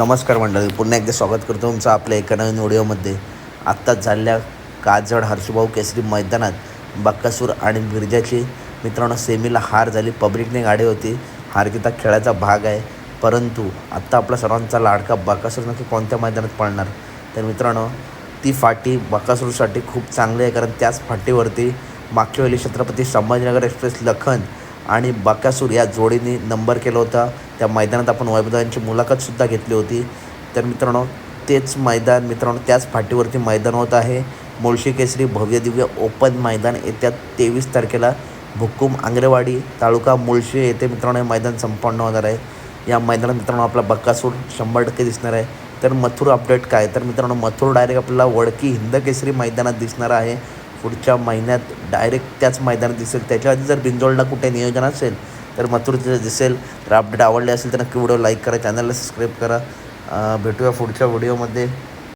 नमस्कार मंडळी पुन्हा एकदा स्वागत करतो तुमचं आपल्या एका नवीन व्हिडिओमध्ये. आत्ताच झालेल्या काजड हर्षभाऊ केसरी मैदानात बक्कासूर आणि मिर्जाची मित्रांनो सेमीला हार झाली. पब्लिकने गाडी होती. हारगिता खेळाचा भाग आहे. परंतु आत्ता आपला सर्वांचा लाडका बक्कासूर नक्की कोणत्या मैदानात पळणार? तर मित्रांनो ती फाटी बकासूरसाठी खूप चांगली आहे. कारण त्याच फाटीवरती मागच्या वेळी छत्रपती संभाजीनगर एक्सप्रेस लखन आणि बकासूर या जोडीने नंबर केला होता. त्या मैदानात आपण वैभवांची मुलाखतसुद्धा घेतली होती. तर मित्रांनो तेच मैदान मित्रांनो त्याच फाटीवरती मैदान होत आहे. मुळशी केसरी भव्य दिव्य ओपन मैदान येत्या तेवीस तारखेला भुक्कुम आंग्रेवाडी तालुका मुळशी येथे मित्रांनो हे मैदान संपन्न होणार आहे. या मैदानात मित्रांनो आपला बक्कासूर शंभर टक्के दिसणार आहे. तर मथुर अपडेट काय? तर मित्रांनो मथुर डायरेक्ट आपल्याला वडकी हिंद केसरी मैदानात दिसणार आहे. पुढच्या महिन्यात डायरेक्ट त्याच मैदानात दिसेल. त्याच्या आधी जर बिंजोळला कुठे नियोजन असेल तर मथुरचं दिसेल. तर अपडेट आवडले असेल तर नक्की व्हिडिओ लाईक करा चॅनलला सबस्क्राईब करा. भेटूया पुढच्या व्हिडिओमध्ये